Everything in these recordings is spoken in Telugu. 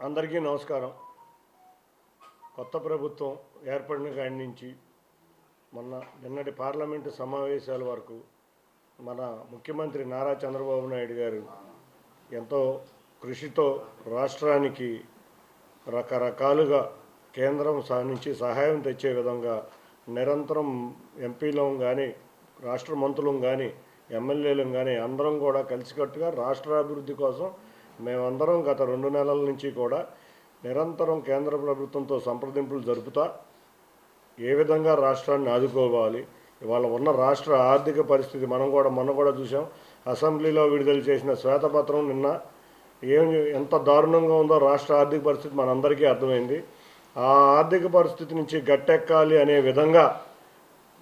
అందరికీ నమస్కారం. కొత్త ప్రభుత్వం ఏర్పడిన కాడి నుంచి మొన్న నిన్నటి పార్లమెంటు సమావేశాల వరకు మన ముఖ్యమంత్రి నారా చంద్రబాబు నాయుడు గారు ఎంతో కృషితో రాష్ట్రానికి రకరకాలుగా కేంద్రం సహ నుంచి సహాయం తెచ్చే విధంగా నిరంతరం ఎంపీలం కానీ రాష్ట్ర మంత్రులం కానీ ఎమ్మెల్యేలు కానీ అందరం కూడా కలిసికట్టుగా రాష్ట్ర అభివృద్ధి కోసం మేమందరం గత రెండు నెలల నుంచి కూడా నిరంతరం కేంద్ర ప్రభుత్వంతో సంప్రదింపులు జరుపుతా ఏ విధంగా రాష్ట్రాన్ని ఆదుకోవాలి ఇవాళ ఉన్న రాష్ట్ర ఆర్థిక పరిస్థితి మనం కూడా మొన్న కూడా చూసాం అసెంబ్లీలో విడుదల చేసిన శ్వేతపత్రం నిన్న ఏం ఎంత దారుణంగా ఉందో రాష్ట్ర ఆర్థిక పరిస్థితి మనందరికీ అర్థమైంది. ఆ ఆర్థిక పరిస్థితి నుంచి గట్టెక్కాలి అనే విధంగా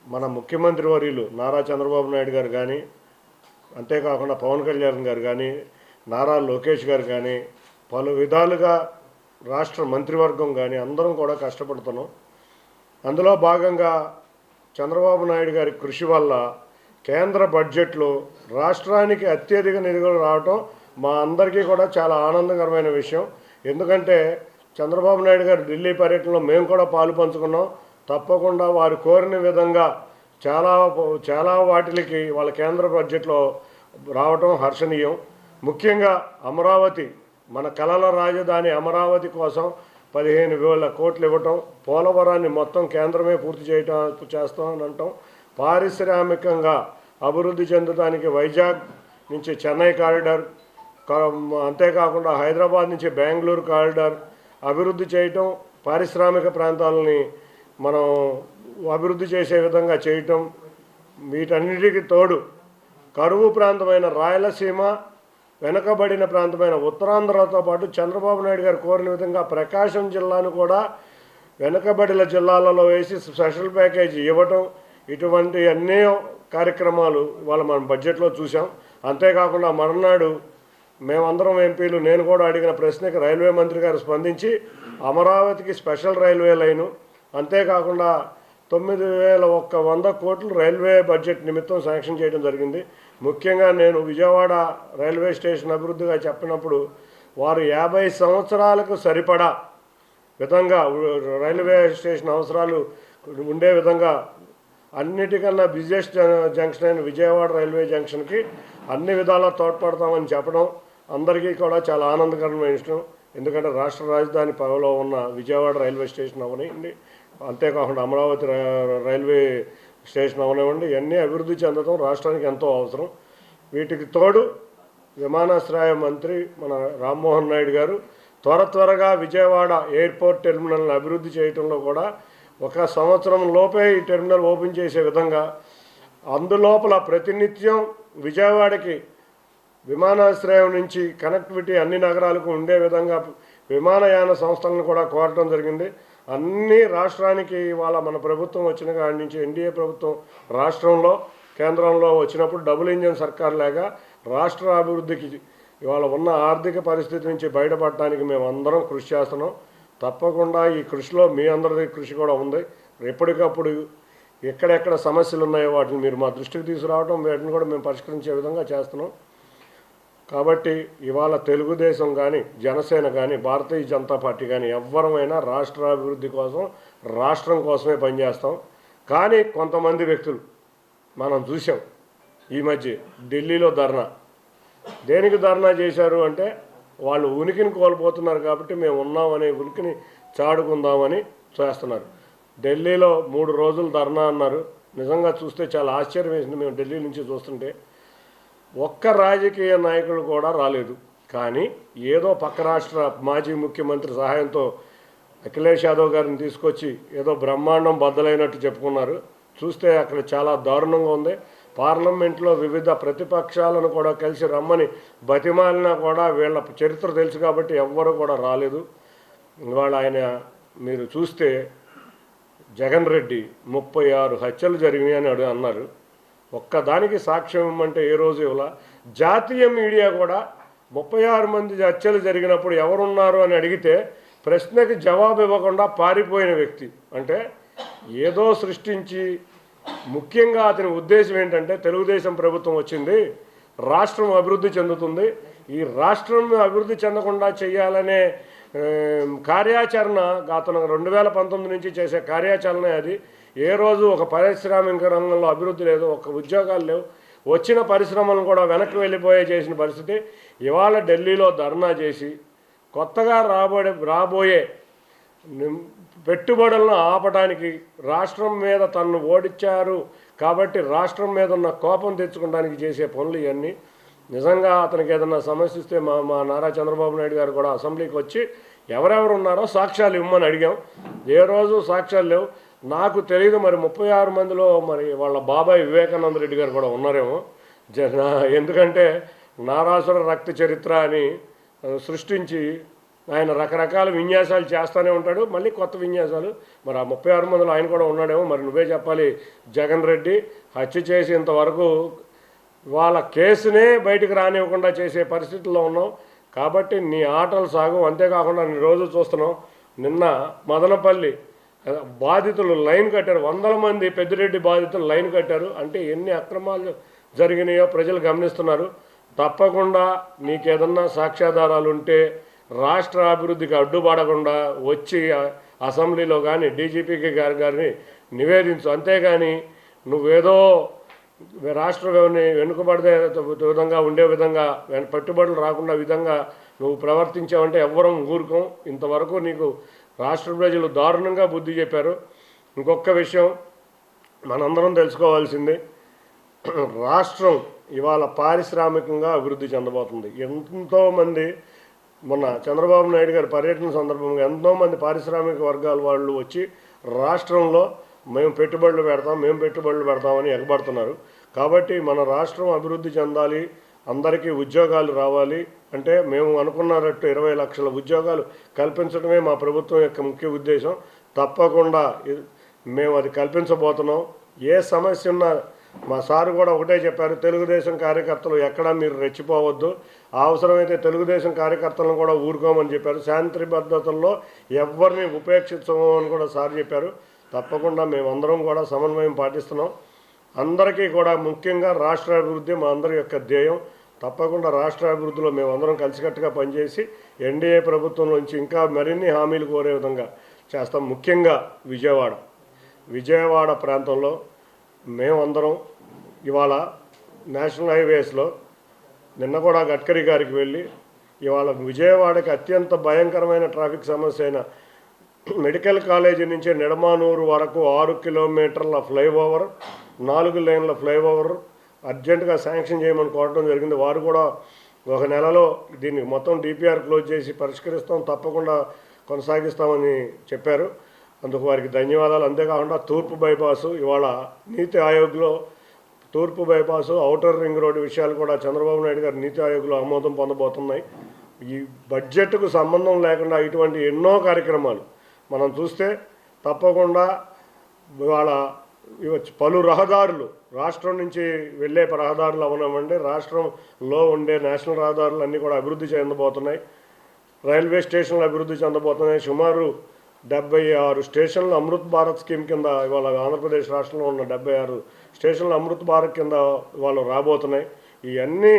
మన ముఖ్యమంత్రి వర్యులు నారా చంద్రబాబు నాయుడు గారు కానీ అంతేకాకుండా పవన్ కళ్యాణ్ గారు కానీ నారా లోకేష్ గారు కానీ పలు విధాలుగా రాష్ట్ర మంత్రివర్గం కానీ అందరం కూడా కష్టపడుతున్నాం. అందులో భాగంగా చంద్రబాబు నాయుడు గారి కృషి వల్ల కేంద్ర బడ్జెట్లో రాష్ట్రానికి అత్యధిక నిధులు రావటం మా అందరికీ కూడా చాలా ఆనందకరమైన విషయం. ఎందుకంటే చంద్రబాబు నాయుడు గారు ఢిల్లీ పర్యటనలో మేము కూడా పాలు పంచుకున్నాం. తప్పకుండా వారు కోరిన విధంగా చాలా చాలా వాటికి వాళ్ళ కేంద్ర బడ్జెట్లో రావటం హర్షణీయం. ముఖ్యంగా అమరావతి మన కళల రాజధాని అమరావతి కోసం పదిహేను వేల కోట్లు ఇవ్వటం పోలవరాన్ని మొత్తం కేంద్రమే పూర్తి చేయటం చేస్తామని అంటాం. పారిశ్రామికంగా అభివృద్ధి చెందడానికి వైజాగ్ నుంచి చెన్నై కారిడార్ అంతేకాకుండా హైదరాబాద్ నుంచి బెంగళూరు కారిడార్ అభివృద్ధి చేయటం పారిశ్రామిక ప్రాంతాలని మనం అభివృద్ధి చేసే విధంగా చేయటం వీటన్నిటికీ తోడు కరువు ప్రాంతమైన రాయలసీమ వెనుకబడిన ప్రాంతమైన ఉత్తరాంధ్రతో పాటు చంద్రబాబు నాయుడు గారు కోరిన విధంగా ప్రకాశం జిల్లాను కూడా వెనుకబడిన జిల్లాలలో వేసి స్పెషల్ ప్యాకేజీ ఇవ్వటం ఇటువంటి ఎన్నో కార్యక్రమాలు ఇవాళ మనం బడ్జెట్లో చూసాం అంతేకాకుండా మర్నాడు మేమందరం ఎంపీలు నేను కూడా అడిగిన ప్రశ్నకి రైల్వే మంత్రి గారు స్పందించి అమరావతికి స్పెషల్ రైల్వే లైను అంతేకాకుండా తొమ్మిది వేల ఒక్క వంద కోట్లు రైల్వే బడ్జెట్ నిమిత్తం శాంక్షన్ చేయడం జరిగింది. ముఖ్యంగా నేను విజయవాడ రైల్వే స్టేషన్ అభివృద్ధిగా చెప్పినప్పుడు వారు యాభై సంవత్సరాలకు సరిపడా విధంగా రైల్వే స్టేషన్ అవసరాలు ఉండే విధంగా అన్నిటికన్నా బిజియెస్ట్ జంక్షన్ అయిన విజయవాడ రైల్వే జంక్షన్కి అన్ని విధాలా తోడ్పడతామని చెప్పడం అందరికీ కూడా చాలా ఆనందకరమైన విషయం. ఎందుకంటే రాష్ట్ర రాజధాని పదవిలో ఉన్న విజయవాడ రైల్వే స్టేషన్ అవనివ్వండి అంతేకాకుండా అమరావతి రైల్వే స్టేషన్ అవనివ్వండి ఇవన్నీ అభివృద్ధి చెందడం రాష్ట్రానికి ఎంతో అవసరం. వీటికి తోడు విమానాశ్రయ మంత్రి మన రామ్మోహన్ నాయుడు గారు త్వర త్వరగా విజయవాడ ఎయిర్పోర్ట్ టెర్మినల్ని అభివృద్ధి చేయడంలో కూడా ఒక సంవత్సరం లోపే ఈ టెర్మినల్ ఓపెన్ చేసే విధంగా అందులోపల ప్రతినిత్యం విజయవాడకి విమానాశ్రయం నుంచి కనెక్టివిటీ అన్ని నగరాలకు ఉండే విధంగా విమానయాన సంస్థలను కూడా కోరటం జరిగింది. అన్ని రాష్ట్రానికి ఇవాళ మన ప్రభుత్వం వచ్చిన కాడి నుంచి ఎన్డీఏ ప్రభుత్వం రాష్ట్రంలో కేంద్రంలో వచ్చినప్పుడు డబుల్ ఇంజన్ సర్కార్ లేక రాష్ట్ర అభివృద్ధికి ఇవాళ ఉన్న ఆర్థిక పరిస్థితి నుంచి బయటపడటానికి మేము అందరం కృషి చేస్తున్నాం. తప్పకుండా ఈ కృషిలో మీ అందరి కృషి కూడా ఉంది. ఎప్పటికప్పుడు ఎక్కడెక్కడ సమస్యలు ఉన్నాయో వాటిని మీరు మా దృష్టికి తీసుకురావడం వాటిని కూడా మేము పరిష్కరించే విధంగా చేస్తున్నాం. కాబట్టి ఇవాళ తెలుగుదేశం కానీ జనసేన కానీ భారతీయ జనతా పార్టీ కానీ ఎవ్వరమైనా రాష్ట్ర అభివృద్ధి కోసం రాష్ట్రం కోసమే పనిచేస్తాం కానీ కొంతమంది వ్యక్తులు మనం చూసాం ఈ మధ్య ఢిల్లీలో ధర్నా. దేనికి ధర్నా చేశారు అంటే వాళ్ళు ఉనికిని కోల్పోతున్నారు కాబట్టి మేము ఉన్నామనే ఉనికిని చాడుకుందామని చేస్తున్నారు. ఢిల్లీలో మూడు రోజులు ధర్నా అన్నారు. నిజంగా చూస్తే చాలా ఆశ్చర్యం వేసింది. మేము ఢిల్లీ నుంచి చూస్తుంటే ఒక్క రాజకీయ నాయకుడు కూడా రాలేదు. కానీ ఏదో పక్క రాష్ట్ర మాజీ ముఖ్యమంత్రి సహాయంతో అఖిలేష్ యాదవ్ గారిని తీసుకొచ్చి ఏదో బ్రహ్మాండం బద్దలైనట్టు చెప్పుకున్నారు. చూస్తే అక్కడ చాలా దారుణంగా ఉంది. పార్లమెంట్లో వివిధ ప్రతిపక్షాలను కూడా కలిసి రమ్మని బతిమాలినా కూడా వీళ్ళ చరిత్ర తెలుసు కాబట్టి ఎవ్వరు కూడా రాలేదు. ఇవాళ ఆయన మీరు చూస్తే జగన్ రెడ్డి ముప్పై ఆరు హత్యలు జరిగినాయి అని అడు- అన్నారు. ఒక్కదానికి సాక్ష్యం ఇమ్మంటే ఏ రోజు ఇవ్వాల? జాతీయ మీడియా కూడా ముప్పై ఆరు మంది హత్యలు జరిగినప్పుడు ఎవరున్నారు అని అడిగితే ప్రశ్నకి జవాబు ఇవ్వకుండా పారిపోయిన వ్యక్తి. అంటే ఏదో సృష్టించి ముఖ్యంగా అతని ఉద్దేశం ఏంటంటే తెలుగుదేశం ప్రభుత్వం వచ్చింది రాష్ట్రం అభివృద్ధి చెందుతుంది. ఈ రాష్ట్రం అభివృద్ధి చెందకుండా చేయాలనే కార్యాచరణ అతను రెండు వేల పంతొమ్మిది నుంచి చేసే కార్యాచరణ అది. ఏ రోజు ఒక పారిశ్రామిక రంగంలో అభివృద్ధి లేదు ఒక ఉద్యోగాలు లేవు. వచ్చిన పరిశ్రమలను కూడా వెనక్కి వెళ్ళిపోయే చేసిన పరిస్థితి. ఇవాళ ఢిల్లీలో ధర్నా చేసి కొత్తగా రాబోయే రాబోయే పెట్టుబడులను ఆపడానికి రాష్ట్రం మీద తన్ను ఓడించారు కాబట్టి రాష్ట్రం మీద ఉన్న కోపం తెచ్చుకోవడానికి చేసే పనులు ఇవన్నీ. నిజంగా అతనికి ఏదన్నా సమస్య ఇస్తే మా మా నారా చంద్రబాబు నాయుడు గారు కూడా అసెంబ్లీకి వచ్చి ఎవరెవరు ఉన్నారో సాక్ష్యాలు ఇవ్వమని అడిగాం. ఏ రోజు సాక్ష్యాలు లేవు. నాకు తెలియదు మరి ముప్పై ఆరు మందిలో మరి వాళ్ళ బాబాయ్ వివేకానంద రెడ్డి గారు కూడా ఉన్నారేమో. జన ఎందుకంటే నారాసుర రక్త చరిత్ర అని సృష్టించి ఆయన రకరకాల విన్యాసాలు చేస్తూనే ఉంటాడు. మళ్ళీ కొత్త విన్యాసాలు. మరి ఆ ముప్పై ఆరు మందిలో ఆయన కూడా ఉన్నాడేమో. మరి నువ్వే చెప్పాలి జగన్ రెడ్డి హత్య చేసి ఇంతవరకు వాళ్ళ కేసునే బయటకు రానివ్వకుండా చేసే పరిస్థితుల్లో ఉన్నాం కాబట్టి నీ ఆటలు సాగు. అంతేకాకుండా నీ రోజు చూస్తున్నాం నిన్న మదనపల్లి బాధితులు లైన్ కట్టారు. వందల మంది పెద్దిరెడ్డి బాధితులు లైన్ కట్టారు. అంటే ఎన్ని అక్రమాలు జరిగినాయో ప్రజలు గమనిస్తున్నారు. తప్పకుండా నీకేదన్నా సాక్ష్యాధారాలు ఉంటే రాష్ట్ర అభివృద్ధికి అడ్డుపడకుండా వచ్చి అసెంబ్లీలో కానీ డీజీపీకి గారి గారిని నివేదించు. అంతేగాని నువ్వేదో రాష్ట్ర వెనుకబడితే విధంగా ఉండే విధంగా పెట్టుబడులు రాకుండా విధంగా నువ్వు ప్రవర్తించావంటే ఎవ్వరం ఊరుకోం. ఇంతవరకు నీకు రాష్ట్ర ప్రజలు దారుణంగా బుద్ధి చెప్పారు. ఇంకొక విషయం మనందరం తెలుసుకోవాల్సింది. రాష్ట్రం ఇవాళ పారిశ్రామికంగా అభివృద్ధి చెందబోతుంది. ఎంతోమంది మొన్న చంద్రబాబు నాయుడు గారి పర్యటన సందర్భంగా ఎంతోమంది పారిశ్రామిక వర్గాల వాళ్ళు వచ్చి రాష్ట్రంలో మేము పెట్టుబడులు పెడతాం మేము పెట్టుబడులు పెడతామని ఎగబడుతున్నారు. కాబట్టి మన రాష్ట్రం అభివృద్ధి చెందాలి అందరికీ ఉద్యోగాలు రావాలి అంటే మేము అనుకున్నట్టు ఇరవై లక్షల ఉద్యోగాలు కల్పించడమే మా ప్రభుత్వం యొక్క ముఖ్య ఉద్దేశం. తప్పకుండా ఇది- మేము అది కల్పించబోతున్నాం. ఏ సమస్య ఉన్నా మా సారు కూడా ఒకటే చెప్పారు తెలుగుదేశం కార్యకర్తలు ఎక్కడా మీరు రెచ్చిపోవద్దు. అవసరమైతే తెలుగుదేశం కార్యకర్తలను కూడా ఊరుకోమని చెప్పారు. శాంతి భద్రతల్లో ఎవరిని ఉపేక్షించము అని కూడా సార్ చెప్పారు. తప్పకుండా మేమందరం కూడా సమన్వయం పాటిస్తున్నాం. అందరికీ కూడా ముఖ్యంగా రాష్ట్ర అభివృద్ధి మా అందరి యొక్క ధ్యేయం. తప్పకుండా రాష్ట్ర అభివృద్ధిలో మేమందరం కలిసికట్టుగా పనిచేసి ఎన్డీఏ ప్రభుత్వం నుంచి ఇంకా మరిన్ని హామీలు కోరే విధంగా చేస్తాం. ముఖ్యంగా విజయవాడ. విజయవాడ ప్రాంతంలో మేమందరం ఇవాళ నేషనల్ హైవేస్లో నిన్న కూడా గడ్కరీ గారికి వెళ్ళి ఇవాళ విజయవాడకి అత్యంత భయంకరమైన ట్రాఫిక్ సమస్య అయిన మెడికల్ కాలేజీ నుంచి నిడమానూరు వరకు ఆరు కిలోమీటర్ల ఫ్లైఓవర్ నాలుగు లైన్ల ఫ్లైఓవర్ అర్జెంటుగా శాంక్షన్ చేయమని కోరడం జరిగింది. వారు కూడా ఒక నెలలో దీనికి మొత్తం డిపిఆర్ క్లోజ్ చేసి పరిష్కరిస్తాం తప్పకుండా కొనసాగిస్తామని చెప్పారు. అందుకు వారికి ధన్యవాదాలు. అంతేకాకుండా తూర్పు బైపాసు ఇవాళ నీతి ఆయోగ్లో తూర్పు బైపాసు ఔటర్ రింగ్ రోడ్డు విషయాలు కూడా చంద్రబాబు నాయుడు గారు నీతి ఆయోగ్లో ఆమోదం పొందబోతున్నాయి. ఈ బడ్జెట్కు సంబంధం లేకుండా ఇటువంటి ఎన్నో కార్యక్రమాలు మనం చూస్తే తప్పకుండా ఇవాళ ఇవ్వచ్చు. పలు రహదారులు రాష్ట్రం నుంచి వెళ్ళే రహదారులు అవనమండి రాష్ట్రంలో ఉండే నేషనల్ రహదారులు అన్నీ కూడా అభివృద్ధి చెందబోతున్నాయి. రైల్వే స్టేషన్లు అభివృద్ధి చెందబోతున్నాయి. సుమారు డెబ్బై ఆరు స్టేషన్లు అమృత్ భారత్ స్కీమ్ కింద ఇవాళ ఆంధ్రప్రదేశ్ రాష్ట్రంలో ఉన్న డెబ్బై ఆరు స్టేషన్లు అమృత్ భారత్ కింద వాళ్ళు రాబోతున్నాయి. ఇవన్నీ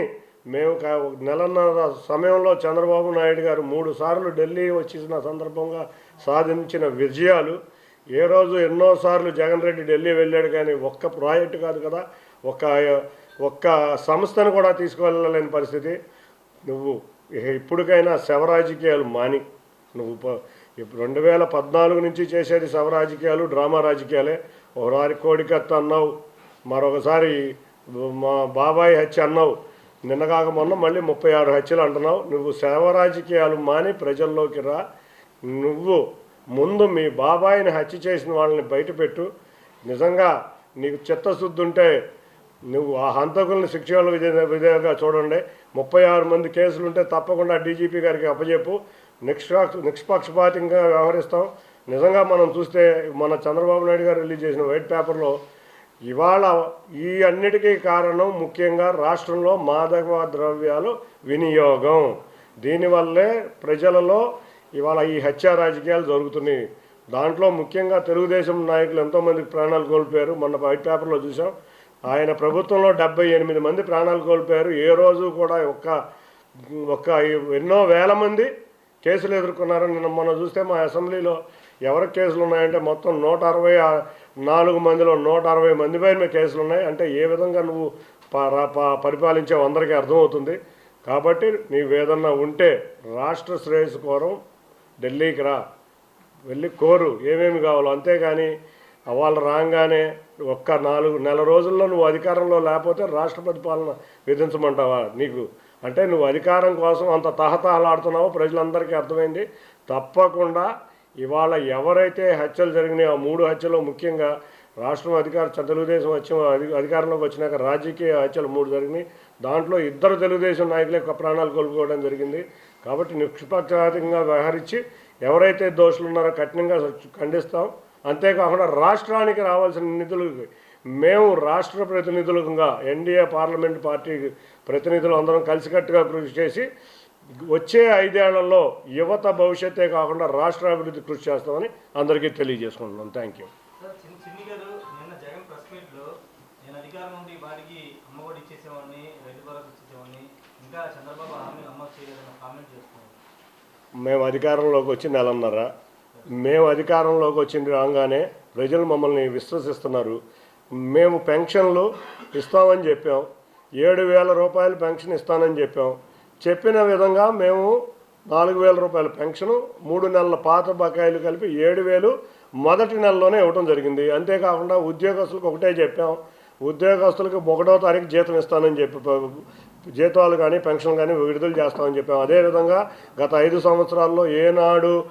మేము నెలన్నర సమయంలో చంద్రబాబు నాయుడు గారు మూడు సార్లు ఢిల్లీ వచ్చిన సందర్భంగా సాధించిన విజయాలు. ఏ రోజు ఎన్నోసార్లు జగన్ రెడ్డి ఢిల్లీ వెళ్ళాడు కానీ ఒక్క ప్రాజెక్టు కాదు కదా ఒక్క ఒక్క సంస్థను కూడా తీసుకువెళ్ళలేని పరిస్థితి. నువ్వు ఇప్పటికైనా శవరాజకీయాలు మాని. నువ్వు రెండు వేల పద్నాలుగు నుంచి చేసేది శవరాజకీయాలు డ్రామా రాజకీయాలే. ఒకసారి కోడికత్త అన్నావు మరొకసారి మా బాబాయ్ హత్య అన్నావు. నిన్నగాక మొన్న మళ్ళీ ముప్పై ఆరు హత్యలు అంటున్నావు. నువ్వు శవ రాజకీయాలు మాని ప్రజల్లోకి రా. నువ్వు ముందు మీ బాబాయిని హత్య చేసిన వాళ్ళని బయటపెట్టు. నిజంగా నీకు చిత్తశుద్ధి ఉంటే నువ్వు ఆ హంతకుల్ని శిక్షణ విధంగా చూడండి. ముప్పై ఆరు మంది కేసులు ఉంటే తప్పకుండా డీజీపీ గారికి అప్పచెప్పు నిష్పక్ష నిష్పక్షపాతంగా వ్యవహరిస్తాం. నిజంగా మనం చూస్తే మన చంద్రబాబు నాయుడు గారు రిలీజ్ చేసిన వైట్ పేపర్లో ఇవాళ ఈ అన్నిటికీ కారణం ముఖ్యంగా రాష్ట్రంలో మాదక ద్రవ్యాలు వినియోగం. దీనివల్లే ప్రజలలో ఇవాళ ఈ హత్యా రాజకీయాలు జరుగుతున్నాయి. దాంట్లో ముఖ్యంగా తెలుగుదేశం నాయకులు ఎంతోమంది ప్రాణాలు కోల్పోయారు. మొన్న వైట్ పేపర్లో చూసాం. ఆయన ప్రభుత్వంలో డెబ్బై ఎనిమిది మంది ప్రాణాలు కోల్పోయారు. ఏ రోజు కూడా ఒక్క ఒక్క ఎన్నో వేల మంది కేసులు ఎదుర్కొన్నారు నిన్న మనం చూస్తే మా అసెంబ్లీలో ఎవరికి కేసులు ఉన్నాయంటే మొత్తం నూట అరవై నాలుగు మందిలో నూట అరవై మంది పైన కేసులు ఉన్నాయి. అంటే ఏ విధంగా నువ్వు పరిపాలించే పరిపాలించావు అందరికీ అర్థమవుతుంది. కాబట్టి నీవేదన్నా ఉంటే రాష్ట్ర శ్రేయస్సు కోరం ఢిల్లీకి రా. వెళ్ళి కోరు ఏమేమి కావాలో. అంతేగాని వాళ్ళు రాగానే ఒక్క నాలుగు నెల రోజుల్లో నువ్వు అధికారంలో లేకపోతే రాష్ట్రపతి పాలన విధించమంటావా నీకు? అంటే నువ్వు అధికారం కోసం అంత తహతహలాడుతున్నావో ప్రజలందరికీ అర్థమైంది. తప్పకుండా ఇవాళ ఎవరైతే హత్యలు జరిగినాయో ఆ మూడు హత్యలు ముఖ్యంగా రాష్ట్రం అధికార తెలుగుదేశం వచ్చి అధికారంలోకి వచ్చినాక రాజకీయ హత్యలు మూడు జరిగినాయి. దాంట్లో ఇద్దరు తెలుగుదేశం నాయకులే ప్రాణాలు కోల్పోవడం జరిగింది. కాబట్టి నిష్పక్షపాతంగా వ్యవహరించి ఎవరైతే దోషులు ఉన్నారో కఠినంగా ఖండిస్తాం. అంతేకాకుండా రాష్ట్రానికి రావాల్సిన నిధులు మేము రాష్ట్ర ప్రతినిధులుగా ఎన్డీఏ పార్లమెంట్ పార్టీ ప్రతినిధులు అందరం కలిసికట్టుగా కృషి చేసి వచ్చే ఐదేళ్ళలో యువత భవిష్యత్తే కాకుండా రాష్ట్ర అభివృద్ధి కృషి చేస్తామని అందరికీ తెలియజేసుకుంటున్నాం. థ్యాంక్ యూ మేము అధికారంలోకి వచ్చి నెలన్నర. మేము అధికారంలోకి వచ్చింది రాగానే ప్రజలు మమ్మల్ని విశ్వసిస్తున్నారు. మేము పెన్షన్లు ఇస్తామని చెప్పాం. ఏడు వేల రూపాయలు పెన్షన్ ఇస్తానని చెప్పాం. చెప్పిన విధంగా మేము నాలుగు వేల రూపాయల పెన్షను మూడు నెలల పాత బకాయిలు కలిపి ఏడు వేలు మొదటి నెలలోనే ఇవ్వడం జరిగింది. అంతేకాకుండా ఉద్యోగస్తులకు ఒకటే చెప్పాం. ఉద్యోగస్తులకు ఒకటో తారీఖు జీతం ఇస్తానని చెప్పి జీతాలు కానీ పెన్షన్ కానీ విడుదల చేస్తామని చెప్పాము అదేవిధంగా గత ఐదు సంవత్సరాల్లో ఏనాడు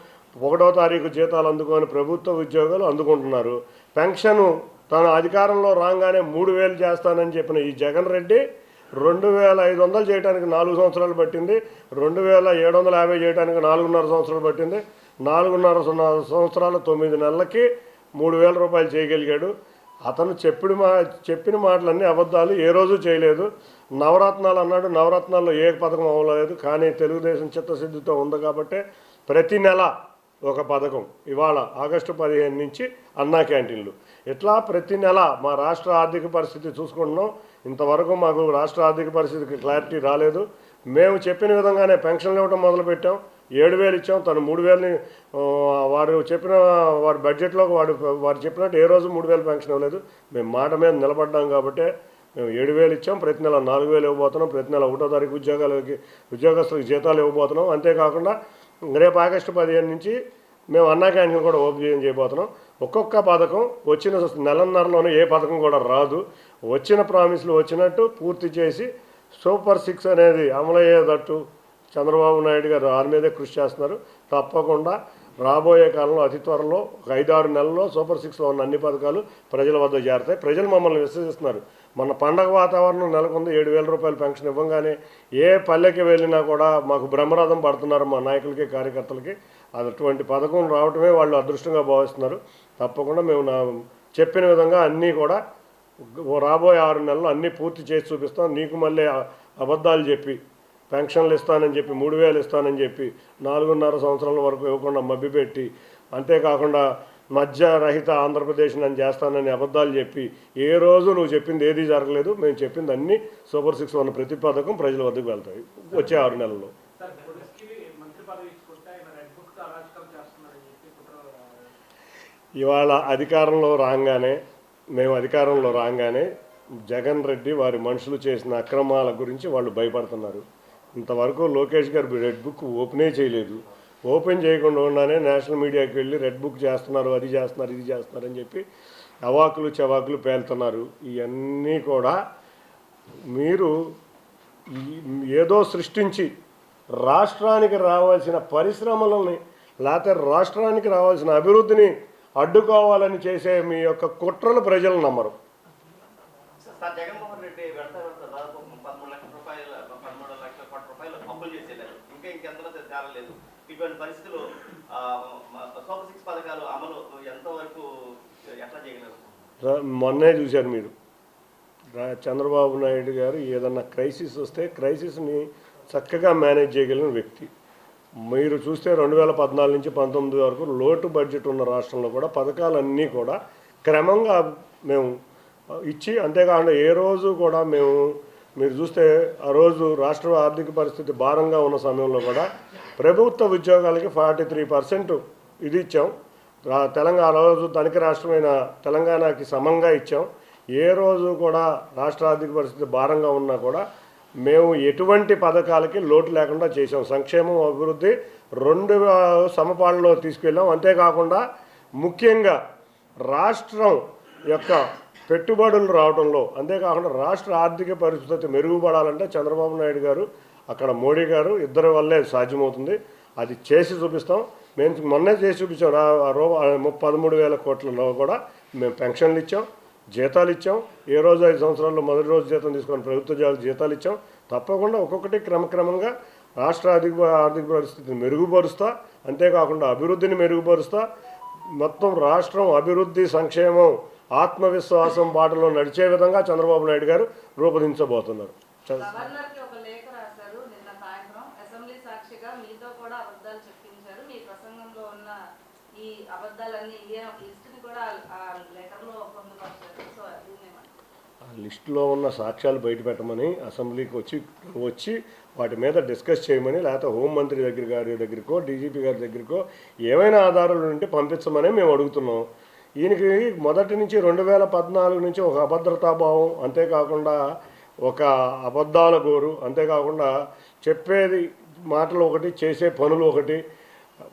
ఒకటో తారీఖు జీతాలు అందుకొని ప్రభుత్వ ఉద్యోగాలు అందుకుంటున్నారు. పెన్షను తన అధికారంలో రాగానే మూడు వేలు చేస్తానని చెప్పిన ఈ జగన్ రెడ్డి రెండు వేల ఐదు వందలు చేయడానికి నాలుగు సంవత్సరాలు పట్టింది. రెండు వేల ఏడు వందల యాభై చేయడానికి నాలుగున్నర సంవత్సరాలు పట్టింది. నాలుగున్నర సున్నా- సంవత్సరాల తొమ్మిది నెలలకి మూడు వేల రూపాయలు చేయగలిగాడు. అతను చెప్పిన మా చెప్పిన మాటలన్నీ అబద్ధాలు. ఏ రోజు చేయలేదు. నవరత్నాలు అన్నాడు. నవరత్నాల్లో ఏ పథకం అవ్వలేదు కానీ తెలుగుదేశం చిత్తశుద్ధితో ఉంది కాబట్టి ప్రతి నెల ఒక పథకం. ఇవాళ ఆగస్టు పదిహేను నుంచి అన్నా క్యాంటీన్లు. ఇట్లా ప్రతి నెల మా రాష్ట్ర ఆర్థిక పరిస్థితి చూసుకుంటున్నాం. ఇంతవరకు మాకు రాష్ట్ర ఆర్థిక పరిస్థితికి క్లారిటీ రాలేదు. మేము చెప్పిన విధంగానే పెన్షన్లు ఇవ్వడం మొదలుపెట్టాం. ఏడు వేలు ఇచ్చాం. తను మూడు వేలని వారు చెప్పిన వారి బడ్జెట్లో వాడు వారు చెప్పినట్టు ఏ రోజు మూడు వేలు పెన్షన్ ఇవ్వలేదు. మేము మాట మీద నిలబడ్డాం కాబట్టి మేము ఏడు వేలు ఇచ్చాం ప్రతి నెల నాలుగు వేలు ఇవ్వబోతున్నాం ప్రతి నెల ఒకటో తారీఖు ఉద్యోగాలకి ఉద్యోగస్తులకు జీతాలు ఇవ్వబోతున్నాం. అంతేకాకుండా రేపు ఆగస్టు పదిహేను నుంచి మేము అన్నా క్యాంటీన్ కూడా ఓపెన్ చేయబోతున్నాం. ఒక్కొక్క పథకం వచ్చిన నెలన్నరలోనే ఏ పథకం కూడా రాదు. వచ్చిన ప్రామిస్లు వచ్చినట్టు పూర్తి చేసి సూపర్ సిక్స్ అనేది అమలయ్యేటట్టు చంద్రబాబు నాయుడు గారు దాని మీదే కృషి చేస్తున్నారు. తప్పకుండా రాబోయే కాలంలో అతి త్వరలో ఒక ఐదారు నెలల్లో సూపర్ సిక్స్లో ఉన్న అన్ని పథకాలు ప్రజల వద్ద చేరతాయి. ప్రజలు మమ్మల్ని విశ్వసిస్తున్నారు. మన పండగ వాతావరణం నెలకొంది ఏడు వేల రూపాయలు పెన్షన్ ఇవ్వగానే ఏ పల్లెకి వెళ్ళినా కూడా మాకు బ్రహ్మరథం పడుతున్నారు మా నాయకులకి కార్యకర్తలకి. అటువంటి పథకం రావటమే వాళ్ళు అదృష్టంగా భావిస్తున్నారు. తప్పకుండా మేము నా చెప్పిన విధంగా అన్నీ కూడా ఓ రాబోయే ఆరు నెలలు అన్నీ పూర్తి చేసి చూపిస్తాం. నీకు మళ్ళీ అబద్ధాలు చెప్పి పెన్షన్లు ఇస్తానని చెప్పి మూడు వేలు ఇస్తానని చెప్పి నాలుగున్నర సంవత్సరాల వరకు ఇవ్వకుండా మభ్యపెట్టి అంతేకాకుండా మధ్య రహిత ఆంధ్రప్రదేశ్ నేను చేస్తానని అబద్ధాలు చెప్పి ఏ రోజు నువ్వు చెప్పింది ఏది జరగలేదు మేము చెప్పింది అన్ని సూపర్ సిక్స్ ఉన్న ప్రతి పథకం ప్రజల వద్దకు వెళ్తాయి వచ్చే ఆరు నెలల్లో. ఇవాళ అధికారంలో రాగానే మేము అధికారంలో రాగానే జగన్ రెడ్డి వారి మనుషులు చేసిన అక్రమాల గురించి వాళ్ళు భయపడుతున్నారు. ఇంతవరకు లోకేష్ గారు రెడ్ బుక్ ఓపెనే చేయలేదు. ఓపెన్ చేయకుండా ఉండగానే నేషనల్ మీడియాకి వెళ్ళి రెడ్ బుక్ చేస్తున్నారు అది చేస్తున్నారు ఇది చేస్తున్నారు అని చెప్పి అవాకులు చవాకులు పేలుతున్నారు. ఇవన్నీ కూడా మీరు ఏదో సృష్టించి రాష్ట్రానికి రావాల్సిన పరిశ్రమలని లేకపోతే రాష్ట్రానికి రావాల్సిన అభివృద్ధిని అడ్డుకోవాలని చేసే మీ యొక్క కుట్రలు ప్రజలు నమ్మరు సార్ జగన్మోహన్ రెడ్డి వెంట వెంట దాదాపు పదమూడు లక్షల రూపాయల పదమూడు లక్షల కోట్ల రూపాయలు అప్పులు చేసేదారు ఇంకా ఇంకెంతలో తేరలేదు ఇటువంటి పరిస్థితుల్లో సూపర్ సిక్స్ పథకాలు అమలు ఎంతవరకు ఎట్లా చేయగలరు మొన్నే చూశారు మీరు. చంద్రబాబు నాయుడు గారు ఏదన్నా క్రైసిస్ వస్తే క్రైసిస్ని చక్కగా మేనేజ్ చేయగలిగిన వ్యక్తి. మీరు చూస్తే రెండు వేల పద్నాలుగు నుంచి పంతొమ్మిది వరకు లోటు బడ్జెట్ ఉన్న రాష్ట్రంలో కూడా పథకాలన్నీ కూడా క్రమంగా మేము ఇచ్చి అంతేకాకుండా ఏ రోజు కూడా మేము మీరు చూస్తే ఆ రోజు రాష్ట్ర ఆర్థిక పరిస్థితి భారంగా ఉన్న సమయంలో కూడా ప్రభుత్వ ఉద్యోగాలకి ఫార్టీ త్రీ పర్సెంట్ ఇది ఇచ్చాం. తెలంగాణ రోజు ధనిక రాష్ట్రమైన తెలంగాణకి సమంగా ఇచ్చాం. ఏ రోజు కూడా రాష్ట్ర ఆర్థిక పరిస్థితి భారంగా ఉన్నా కూడా మేము ఎటువంటి పథకాలకి లోటు లేకుండా చేసాం సంక్షేమం అభివృద్ధి రెండు ఆ, సమపాళ్ళలో తీసుకెళ్ళాం. అంతేకాకుండా ముఖ్యంగా రాష్ట్రం యొక్క పెట్టుబడులు రావడంలో అంతేకాకుండా రాష్ట్ర ఆర్థిక పరిస్థితి మెరుగుపడాలంటే చంద్రబాబు నాయుడు గారు అక్కడ మోడీ గారు ఇద్దరి వల్లే సాధ్యమవుతుంది. అది చేసి చూపిస్తాం. మేము మొన్నే చేసి చూపించాం. రో పదమూడు వేల కోట్లలో కూడా మేము పెన్షన్లు ఇచ్చాం జీతాలు ఇచ్చాం. ఏ రోజు ఐదు సంవత్సరాల్లో మొదటి రోజు జీతం తీసుకొని ప్రభుత్వ జా- జీతాలు ఇచ్చాం. తప్పకుండా ఒక్కొక్కటి క్రమక్రమంగా రాష్ట్ర ఆర్థిక ఆర్థిక పరిస్థితిని మెరుగుపరుస్తా అంతేకాకుండా అభివృద్ధిని మెరుగుపరుస్తా. మొత్తం రాష్ట్రం అభివృద్ధి సంక్షేమం ఆత్మవిశ్వాసం బాటలో నడిచే విధంగా చంద్రబాబు నాయుడు గారు రూపొందించబోతున్నారు. లిస్టులో ఉన్న సాక్ష్యాలు బయట పెట్టమని అసెంబ్లీకి వచ్చి వచ్చి వాటి మీద డిస్కస్ చేయమని లేకపోతే హోంమంత్రి దగ్గర గారి దగ్గరకో డీజీపీ గారి దగ్గరకో ఏమైనా ఆధారాలు ఉంటే పంపించమని మేము అడుగుతున్నాం. ఈయనకి మొదటి నుంచి రెండు వేల పద్నాలుగు నుంచి ఒక అభద్రతాభావం అంతేకాకుండా ఒక అబద్ధాల గోరు అంతేకాకుండా చెప్పేది మాటలు ఒకటి చేసే పనులు ఒకటి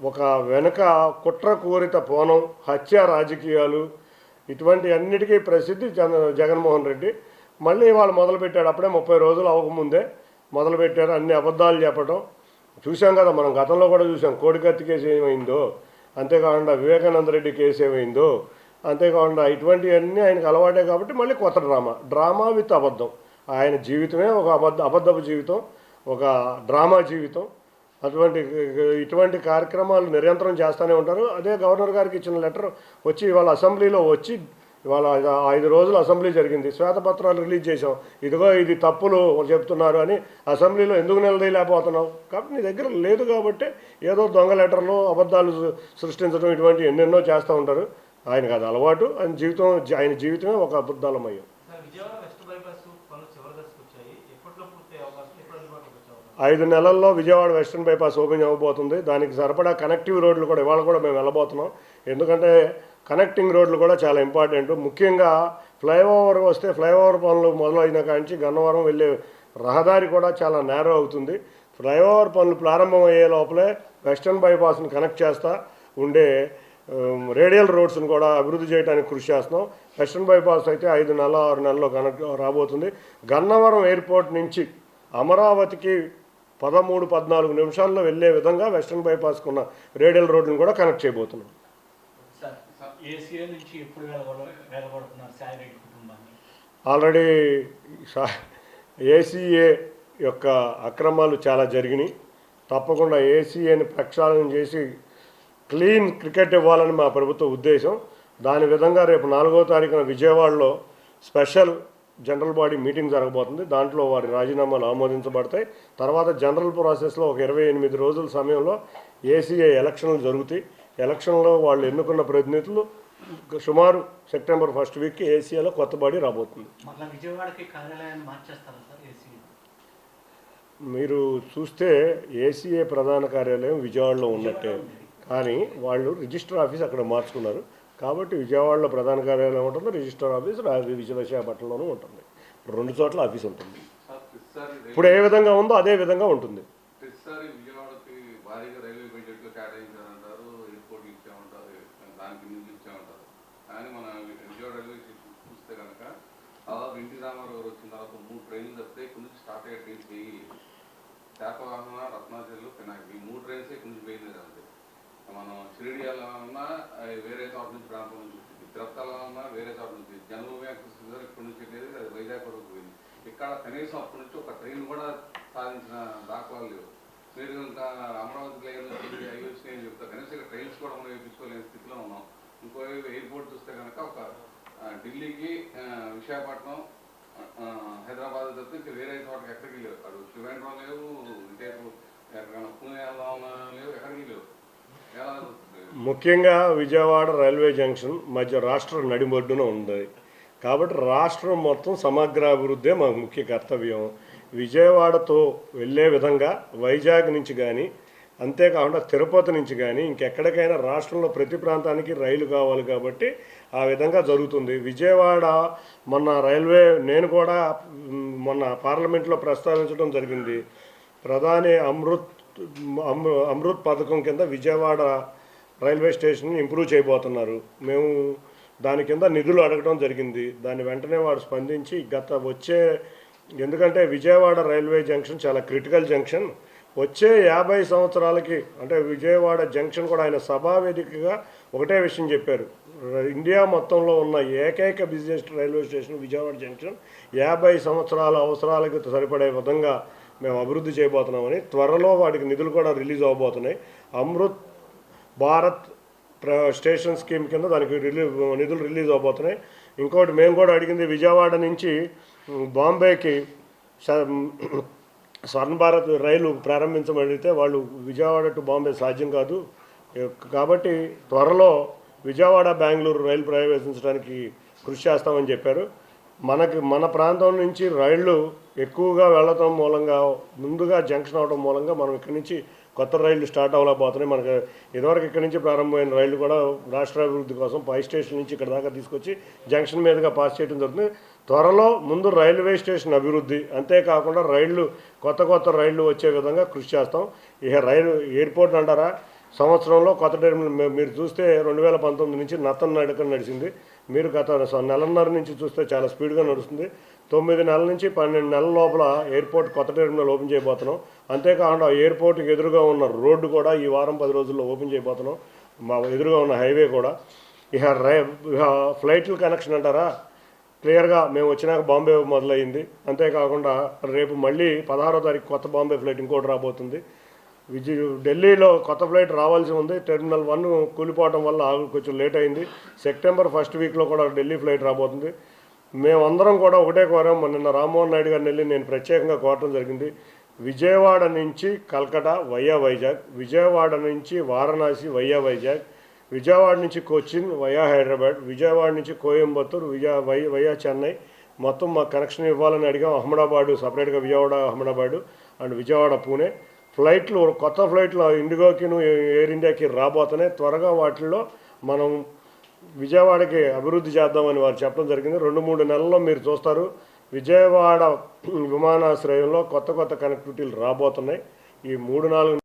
ఒక వెనుక కుట్ర కోరిత పోనం హత్య రాజకీయాలు ఇటువంటి అన్నిటికీ ప్రసిద్ధి జగన్ జగన్మోహన్ రెడ్డి. మళ్ళీ వాళ్ళు మొదలుపెట్టాడు అప్పుడే ముప్పై రోజులు అవ్వకముందే మొదలుపెట్టారు అన్ని అబద్ధాలు చెప్పడం చూసాం కదా మనం గతంలో కూడా చూసాం కోడికత్తికేసి ఏమైందో. అంతేకాకుండా వివేకానంద రెడ్డి కేసు ఏమైందో అంతేకాకుండా ఇటువంటివన్నీ ఆయనకు అలవాటే కాబట్టి మళ్ళీ కొత్త డ్రామా. డ్రామా విత్ అబద్ధం. ఆయన జీవితమే ఒక అబద్ధ అబద్ధపు జీవితం ఒక డ్రామా జీవితం. అటువంటి ఇటువంటి కార్యక్రమాలు నిరంతరం చేస్తూనే ఉంటారు. అదే గవర్నర్ గారికి ఇచ్చిన లెటర్ వచ్చి వాళ్ళ అసెంబ్లీలో వచ్చి ఇవాళ ఐదు- రోజులు అసెంబ్లీ జరిగింది. శ్వేతపత్రాలు రిలీజ్ చేసాం ఇదిగో ఇది తప్పులు చెప్తున్నారు అని అసెంబ్లీలో ఎందుకు నిలదీయలేకపోతున్నావు? కాబట్టి నీ దగ్గర లేదు కాబట్టి ఏదో దొంగ లెటర్లు అబద్ధాలు సృష్టించడం ఇటువంటి ఎన్నెన్నో చేస్తూ ఉంటారు. ఆయనకు అది అలవాటు. ఆయన జీవితం ఆయన జీవితమే ఒక అబద్ధాలమయ్యం ఐదు నెలల్లో విజయవాడ వెస్ట్రన్ బైపాస్ ఓపెన్ అవ్వబోతుంది. దానికి సరిపడా కనెక్టివ్ రోడ్లు కూడా ఇవాళ కూడా మేము వెళ్ళబోతున్నాం. ఎందుకంటే కనెక్టింగ్ రోడ్లు కూడా చాలా ఇంపార్టెంట్. ముఖ్యంగా ఫ్లైఓవర్ వస్తే ఫ్లైఓవర్ పనులు మొదలైన కాంచి గన్నవరం వెళ్ళే రహదారి కూడా చాలా నేరో అవుతుంది. ఫ్లైఓవర్ పనులు ప్రారంభమయ్యే లోపలే వెస్ట్రన్ బైపాస్ని కనెక్ట్ చేస్తా ఉండే రేడియల్ రోడ్స్ని కూడా అభివృద్ధి చేయడానికి కృషి చేస్తున్నాం. వెస్ట్రన్ బైపాస్ అయితే ఐదు నెలల ఆరు నెలల్లో కనెక్ట్ రాబోతుంది. గన్నవరం ఎయిర్పోర్ట్ నుంచి అమరావతికి పదమూడు పద్నాలుగు నిమిషాల్లో వెళ్ళే విధంగా వెస్ట్రన్ బైపాస్కి ఉన్న రేడియల్ రోడ్లను కూడా కనెక్ట్ చేయబోతున్నాం. ఏసీఏ నుంచి ఎప్పుడు వెళ్ళగొడ వెళ్ళగొడుతున్నారు సాయిరెడ్డి కుటుంబాన్ని? ఆల్రెడీ సా- ఏసీఏ యొక్క అక్రమాలు చాలా జరిగినాయి. తప్పకుండా ఏసీఏని ప్రక్షాళన చేసి క్లీన్ క్రికెట్ ఇవ్వాలని మా ప్రభుత్వ ఉద్దేశం. దాని విధంగా రేపు నాలుగో తారీఖున విజయవాడలో స్పెషల్ జనరల్ బాడీ మీటింగ్ జరగబోతుంది. దాంట్లో వారి రాజీనామాలు ఆమోదించబడతాయి. తర్వాత జనరల్ ప్రాసెస్లో ఒక ఇరవై ఎనిమిది రోజుల సమయంలో ఏసీఏ ఎలక్షన్లు జరుగుతాయి. ఎలక్షన్లో వాళ్ళు ఎన్నుకున్న ప్రతినిధులు సుమారు సెప్టెంబర్ ఫస్ట్ వీక్కి ఏసీఏలో కొత్త బాడీ రాబోతుంది. మళ్ళీ విజయవాడకి కార్యాలయాన్ని మార్చేస్తారా సార్ ఏసీ మీరు చూస్తే ఏసీఏ ప్రధాన కార్యాలయం విజయవాడలో ఉన్నట్టే. కానీ వాళ్ళు రిజిస్టర్ ఆఫీస్ అక్కడ మార్చుకున్నారు. కాబట్టి విజయవాడలో ప్రధాన కార్యాలయం ఉంటుంది రిజిస్టర్ ఆఫీస్ రా- విశాఖపట్నంలోనూ ఉంటుంది. రెండు చోట్ల ఆఫీస్ ఉంటుంది. ఇప్పుడు ఏ విధంగా ఉందో అదే విధంగా ఉంటుంది ప్రతిసారి విజయవాడకి భారీగా రైల్వే బడ్జెట్లో కేటాయించారంటారు ఎయిర్పోర్ట్ ఇచ్చామంటారు దానికి నిధులు ఇచ్చామంటారు కానీ మన విజయవాడ రైల్వే స్టేషన్ చూస్తే కనుక దాదాపు ఎన్టీ రామారావు గారు వచ్చిన తర్వాత మూడు ట్రైన్లు తప్పితే ఇక్కడ నుంచి స్టార్ట్ అయ్యే ట్రైన్స్ వేయలేదు శాతవాహన రత్నాచర్లు పినాకి ఈ మూడు ట్రైన్స్ ఇక్కడ నుంచి పోయింది అంతే. మనం షిరిడి వెళ్ళాలన్నా వేరే చోట నుంచి ప్రాంతం నుంచి వచ్చింది తిరుపతి వేరే చోట నుంచి జన్మభూమి ఎక్స్ప్రెస్ ఇక్కడ నుంచి వెళ్ళేది అది వైజాగ్ వరకు పోయింది. ఇక్కడ కనీసం అప్పటి నుంచి ఒక ట్రైన్ కూడా సాధించిన దాఖలాలు లేవు. మీరు ఇంకా అమరావతి లేని వచ్చింది అవి చెప్తారు కనీసం ఇక్కడ ట్రైన్స్ కూడా మనం వేయించుకోలేని స్థితిలో ఉన్నాం. ఇంకో ఎయిర్పోర్ట్ చూస్తే కనుక ఒక ఢిల్లీకి విశాఖపట్నం హైదరాబాద్ తప్పితే ఇంకా వేరే చోటకి ఎక్కడికి లేవు. అటు శివేంద్రం లేవు అంటే ఎక్కడికైనా పూణే లేవు ఎక్కడికి లేవు. ముఖ్యంగా విజయవాడ రైల్వే జంక్షన్ మధ్య రాష్ట్ర నడిబొడ్డున ఉంది. కాబట్టి రాష్ట్రం మొత్తం సమగ్రాభివృద్ధే మా ముఖ్య కర్తవ్యం. విజయవాడతో వెళ్ళే విధంగా వైజాగ్ నుంచి కానీ అంతేకాకుండా తిరుపతి నుంచి కానీ ఇంకెక్కడికైనా రాష్ట్రంలో ప్రతి ప్రాంతానికి రైలు కావాలి కాబట్టి ఆ విధంగా జరుగుతుంది. విజయవాడ మొన్న రైల్వే నేను కూడా మొన్న పార్లమెంట్లో ప్రస్తావించడం జరిగింది. ప్రధాని అమృత్ అమృ- అమృత్ పథకం కింద విజయవాడ రైల్వే స్టేషన్ ఇంప్రూవ్ చేయబోతున్నారు. మేము దాని కింద నిధులు అడగడం జరిగింది. దాని వెంటనే వాడు స్పందించి గత వచ్చే ఎందుకంటే విజయవాడ రైల్వే జంక్షన్ చాలా క్రిటికల్ జంక్షన్ వచ్చే యాభై సంవత్సరాలకి అంటే విజయవాడ జంక్షన్ కూడా ఆయన సభా వేదికగా ఒకటే విషయం చెప్పారు. ఇండియా మొత్తంలో ఉన్న ఏకైక business railway station Vijayawada junction. యాభై సంవత్సరాల అవసరాలకు సరిపడే విధంగా మేము అభివృద్ధి చేయబోతున్నామని త్వరలో వాటికి నిధులు కూడా రిలీజ్ అవబోతున్నాయి. అమృత్ భారత్ ప్ర స్టేషన్ స్కీమ్ కింద దానికి రిలీజ్ నిధులు రిలీజ్ అవబోతున్నాయి. ఇంకోటి మేము కూడా అడిగింది విజయవాడ నుంచి బాంబేకి స- స్వర్ణ భారత్ రైలు ప్రారంభించమడితే వాళ్ళు విజయవాడ టు బాంబే సాధ్యం కాదు. కాబట్టి త్వరలో విజయవాడ బెంగళూరు రైలు ప్రవేశించడానికి కృషి చేస్తామని చెప్పారు. మనకి మన ప్రాంతం నుంచి రైళ్ళు ఎక్కువగా వెళ్ళటం మూలంగా ముందుగా జంక్షన్ అవడం మూలంగా మనం ఇక్కడి నుంచి కొత్త రైళ్ళు స్టార్ట్ అవ్వలేకపోతున్నాయి. మనకు ఇదివరకు ఇక్కడి నుంచి ప్రారంభమైన రైళ్ళు కూడా రాష్ట్ర అభివృద్ధి కోసం పై స్టేషన్ నుంచి ఇక్కడ దాకా తీసుకొచ్చి జంక్షన్ మీదుగా పాస్ చేయడం జరుగుతుంది. త్వరలో ముందు రైల్వే స్టేషన్ అభివృద్ధి అంతేకాకుండా రైళ్ళు కొత్త కొత్త రైళ్ళు వచ్చే విధంగా కృషి చేస్తాం. ఇక రైలు ఎయిర్పోర్ట్ అంటారా? సంవత్సరంలో కొత్త టెర్మినల్ మీరు చూస్తే రెండు వేల పంతొమ్మిది నుంచి నత్తన్ నడక నడిచింది. మీరు గత నెలన్నర నుంచి చూస్తే చాలా స్పీడ్గా నడుస్తుంది. తొమ్మిది నెలల నుంచి పన్నెండు నెలల లోపల ఎయిర్పోర్ట్ కొత్త టెర్మినల్ ఓపెన్ చేయబోతున్నాం. అంతేకాకుండా ఎయిర్పోర్ట్కి ఎదురుగా ఉన్న రోడ్డు కూడా ఈ వారం పది రోజుల్లో ఓపెన్ చేయబోతున్నాం. మా ఎదురుగా ఉన్న హైవే కూడా. ఇక రై ఫ్లైట్ల కనెక్షన్ అంటారా? క్లియర్గా మేము వచ్చినాక బాంబే మొదలైంది అంతేకాకుండా రేపు మళ్ళీ పదహారో తారీఖు కొత్త బాంబే ఫ్లైట్ ఇంకోటి రాబోతుంది. విజయ్ ఢిల్లీలో కొత్త ఫ్లైట్ రావాల్సి ఉంది. టెర్మినల్ వన్ కూలిపోవడం వల్ల కొంచెం లేట్ అయింది. సెప్టెంబర్ ఫస్ట్ వీక్లో కూడా ఢిల్లీ ఫ్లైట్ రాబోతుంది. మేమందరం కూడా ఒకటే కోరాం. నిన్న రామ్మోహన్ నాయుడు గారిని వెళ్ళి నేను ప్రత్యేకంగా కోరటం జరిగింది. విజయవాడ నుంచి కల్కటా వయా వైజాగ్ విజయవాడ నుంచి వారణాసి వయ్యా వైజాగ్ విజయవాడ నుంచి కొచ్చిన్ వయా హైదరాబాద్ విజయవాడ నుంచి కోయంబత్తూర్ విజయ వై వయా చెన్నై. మొత్తం మాకు కనెక్షన్ ఇవ్వాలని అడిగాం. అహ్మదాబాదు సపరేట్గా విజయవాడ అహ్మదాబాదు అండ్ విజయవాడ పూణే. ఫ్లైట్లు కొత్త ఫ్లైట్లు ఇండిగోకిను ఎయిర్ ఇండియాకి రాబోతున్నాయి. త్వరగా వాటిల్లో మనం విజయవాడకి అభివృద్ధి చేద్దామని వారు చెప్పడం జరిగింది. రెండు మూడు నెలల్లో మీరు చూస్తారు విజయవాడ విమానాశ్రయంలో కొత్త కొత్త కనెక్టివిటీలు రాబోతున్నాయి. ఈ మూడు నాలుగు